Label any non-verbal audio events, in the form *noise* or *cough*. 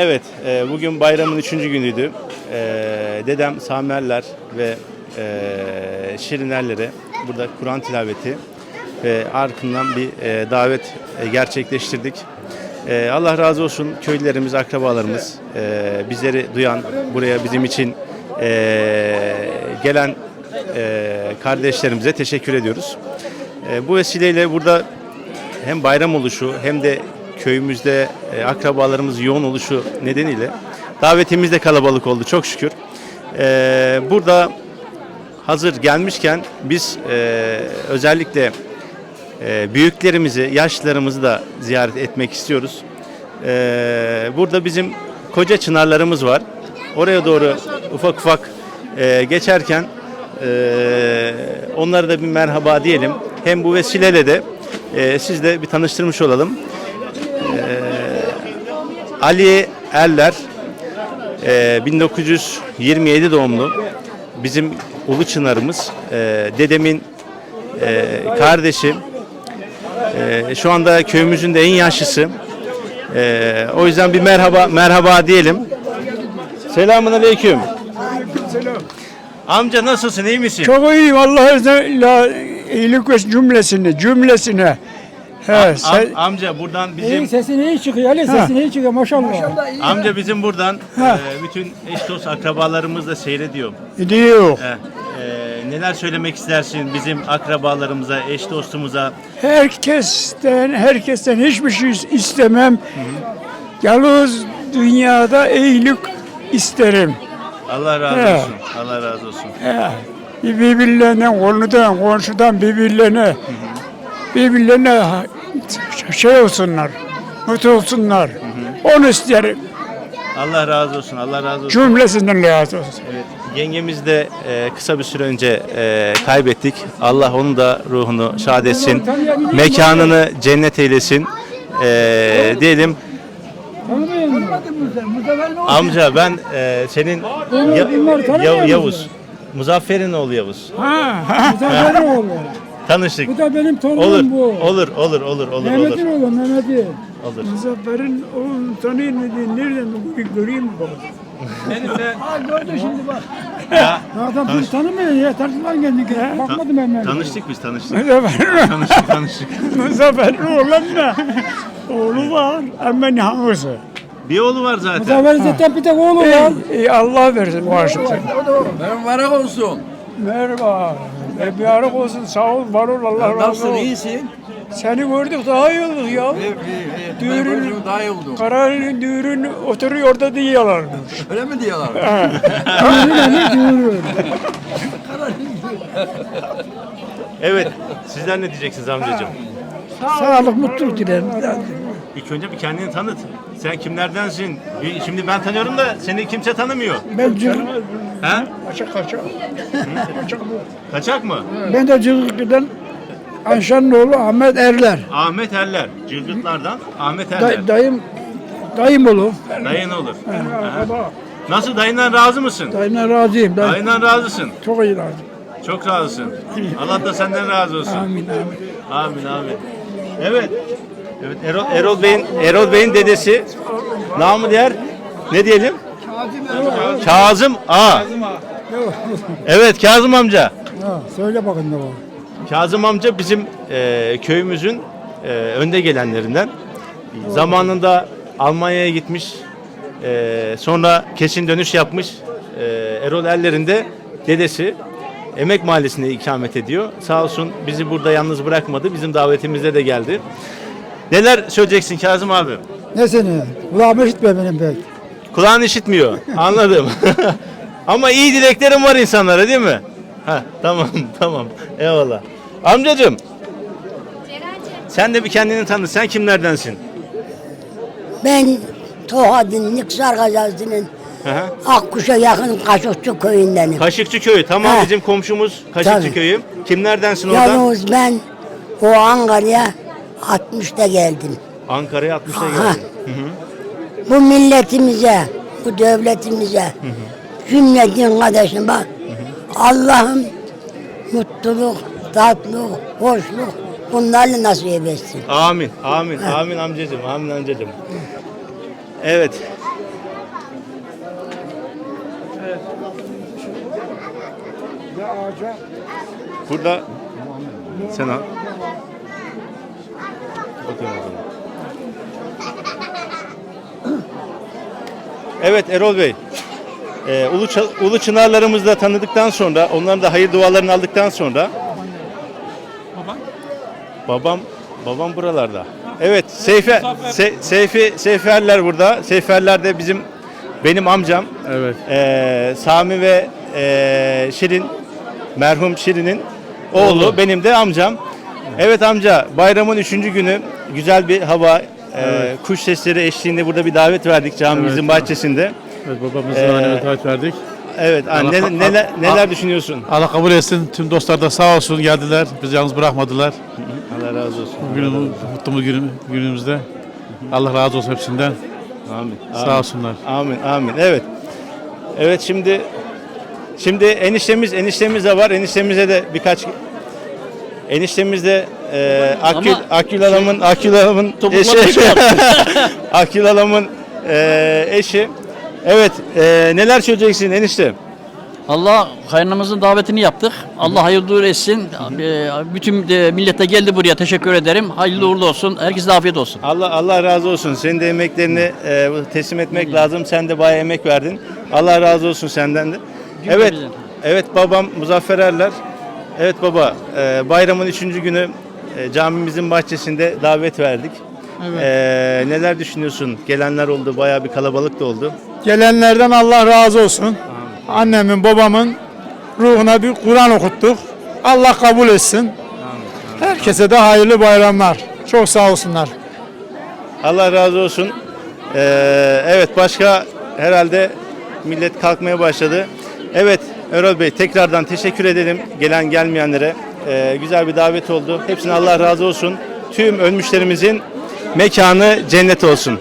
Evet, e, bugün bayramın üçüncü günüydü. E, dedem Samerler ve e, Şirinerlere burada Kur'an tilaveti ve arkından bir e, davet e, gerçekleştirdik. E, Allah razı olsun köylülerimiz, akrabalarımız, e, bizleri duyan, buraya bizim için e, gelen e, kardeşlerimize teşekkür ediyoruz. E, bu vesileyle burada hem bayram oluşu hem de köyümüzde e, akrabalarımız yoğun oluşu nedeniyle davetimiz de kalabalık oldu çok şükür. E, burada hazır gelmişken biz e, özellikle e, büyüklerimizi, yaşlılarımızı da ziyaret etmek istiyoruz. E, burada bizim koca çınarlarımız var. Oraya doğru ufak ufak e, geçerken e, onlara da bir merhaba diyelim. Hem bu vesileyle de e, sizle bir tanıştırmış olalım. Ali Erler e, 1927 doğumlu. Bizim Ulu Çınarımız e, dedemin e, kardeşi. E, şu anda köyümüzün de en yaşlısı. E, o yüzden bir merhaba merhaba diyelim. Selamun aleyküm. Amca nasılsın iyi misin? Çok iyiyim. Allah izniyle iyilik versin cümlesine cümlesine. He, Am- sen, amca buradan İyi bizim sesin iyi çıkıyor Ali sesin iyi çıkıyor maşallah. amca bizim buradan Ha. e, bütün eş dost akrabalarımız da seyrediyor gidiyor. Eh, e, neler söylemek istersin bizim akrabalarımıza, eş dostumuza? Herkesten herkesten hiçbir şey istemem. Yalnız dünyada iyilik isterim. Allah razı He. olsun. Allah razı olsun. He, birbirlerine konudan komşudan birbirlerine birbirlerine şey olsunlar. Mutlu olsunlar. Onu isterim. Allah razı olsun. Allah razı olsun. Cümlesinden razı olsun. Evet. Yengemizi de e, kısa bir süre önce e, kaybettik. Allah onun da ruhunu şad etsin. Mekanını cennet eylesin. E, diyelim amca ben e, senin Ya-? Yavuz. Muzaffer'in oğlu Yavuz. Ha, benim oğlum. Tanıştık. Bu da benim torunum Olur, bu. olur, olur, olur, olur, Mehmet'in olur. oğlu Mehmet'in. Olur. Muzaffer'in oğlunu tanıyor mu diye nereden bir göreyim baba. Ha gördün şimdi bak. Ya, Adam seni tanımıyor ya tartışman kendine. Bakmadım hemen. tanıştık biz, tanıştık. Muzaffer'in tanıştık, tanıştık. *laughs* Muzaffer'in oğlan da oğlu var ne hangisi? Bir oğlu var zaten. Muzaffer'in zaten bir tek oğlu var. Ey, ey Allah versin bağışlasın. Ben varak olsun. Merhaba. E, ara olsun sağ ol var ol Allah razı Nasılsın olsun. iyisin? Seni gördük daha iyi olduk ya. İyi, iyi, iyi. Ben Düğünün- daha iyi oldum. Kararın düğünün oturuyor orada diyorlarmış. Öyle mi diyorlar? Evet, sizler ne diyeceksiniz amcacığım? Sağlık mutluluk dilerim. İlk önce bir kendini tanıt. Sen kimlerdensin? Bir- Şimdi ben tanıyorum da seni kimse tanımıyor. Ben, cır, He? Kaçak kaçak. Kaçak mı? ben de Cızıklı'dan Ayşe'nin oğlu Ahmet Erler. Ahmet Erler. Cılgıtlardan Ahmet Erler. Day, dayım dayım oğlu. Dayın olur. Nasıl dayından razı mısın? Dayımdan razıyım. Dayım. Dayından razısın. Çok iyi razı. Çok razısın. Allah da senden razı olsun. Amin amin. Amin amin. Evet. Evet Erol, Erol Bey'in Erol Bey'in dedesi namı diğer ne diyelim? Kazım A. Evet Kazım amca. Ha, söyle bakın ne var. Kazım amca bizim e, köyümüzün e, önde gelenlerinden. Zamanında Almanya'ya gitmiş. e, sonra kesin dönüş yapmış. E, Erol Erler'in de dedesi Emek Mahallesi'nde ikamet ediyor. Sağ olsun bizi burada yalnız bırakmadı. Bizim davetimizde de geldi. Neler söyleyeceksin Kazım abi? Ne seni? Kulağımı işitme benim pek. Kulağın işitmiyor. Anladım. *laughs* Ama iyi dileklerim var insanlara değil mi? Ha tamam *laughs* tamam. Eyvallah. Amcacığım. Sen de bir kendini tanı. Sen kimlerdensin? Ben Tohad'ın Niksar Hı hı. Akkuş'a yakın Kaşıkçı köyündenim. Kaşıkçı köyü. Tamam Ha. bizim komşumuz Kaşıkçı Tabii. köyü. Kimlerdensin oradan? Yalnız ben o Ankara'ya 60'ta geldim. Ankara'ya 60'ta Ha. geldin. Bu milletimize, bu devletimize, cümletin kardeşim bak. Allah'ım mutluluk, tatlılık, hoşluk bunlarla nasip etsin. Amin. Amin. Amin amcacığım. Amin amcacığım. Evet. Burada sen al. Bakıyorum o Evet Erol Bey. Ee, Ulu, Ulu Çınarlarımızı da tanıdıktan sonra, onların da hayır dualarını aldıktan sonra Babam babam buralarda. Evet, Seyfe Se- Seyfi Seyferler burada. Seyferler de bizim benim amcam. Evet. Ee, Sami ve ee, Şirin merhum Şirin'in oğlu, benim de amcam. Evet amca, bayramın üçüncü günü güzel bir hava, ee, kuş sesleri eşliğinde burada bir davet verdik camimizin Evet. bahçesinde. Evet babamızın Ee, anneme taahhüt verdik. Evet, Allah- ne- neler, neler Allah- düşünüyorsun? Allah kabul etsin. Tüm dostlar da sağ olsun geldiler. Bizi yalnız bırakmadılar. Allah razı olsun. Bugün mutlu günüm, günümüzde. Allah razı olsun hepsinden. Amin. Sağ olsunlar. Amin, amin. Evet. Evet şimdi şimdi eniştemiz eniştemiz de var. Eniştemize de birkaç eniştemiz de e, Akgül Akgül Hanım'ın Akgül Hanım'ın *laughs* eşi. *laughs* Akgül Hanım'ın e, eşi. Evet, e, neler söyleyeceksin enişte? Allah hayırlarımızın davetini yaptık. Allah hayırlı uğurlu etsin. Ee, Bütün de millete geldi buraya. Teşekkür ederim. Hayırlı uğurlu olsun. Herkese afiyet olsun. Allah Allah razı olsun. Senin de emeklerini e, teslim etmek lazım. Sen de bayağı emek verdin. Allah razı olsun senden de. Evet. Evet babam Muzaffer Erler. Evet baba, e, bayramın üçüncü günü e, camimizin bahçesinde davet verdik. E, neler düşünüyorsun? Gelenler oldu, bayağı bir kalabalık da oldu. Gelenlerden Allah razı olsun. Annemin, babamın ruhuna bir Kur'an okuttuk. Allah kabul etsin. Herkese de hayırlı bayramlar. Çok sağ olsunlar. Allah razı olsun. E, evet başka herhalde millet kalkmaya başladı. Evet Erol Bey tekrardan teşekkür edelim gelen gelmeyenlere. E, güzel bir davet oldu. Hepsine Allah razı olsun. Tüm ölmüşlerimizin mekanı cennet olsun.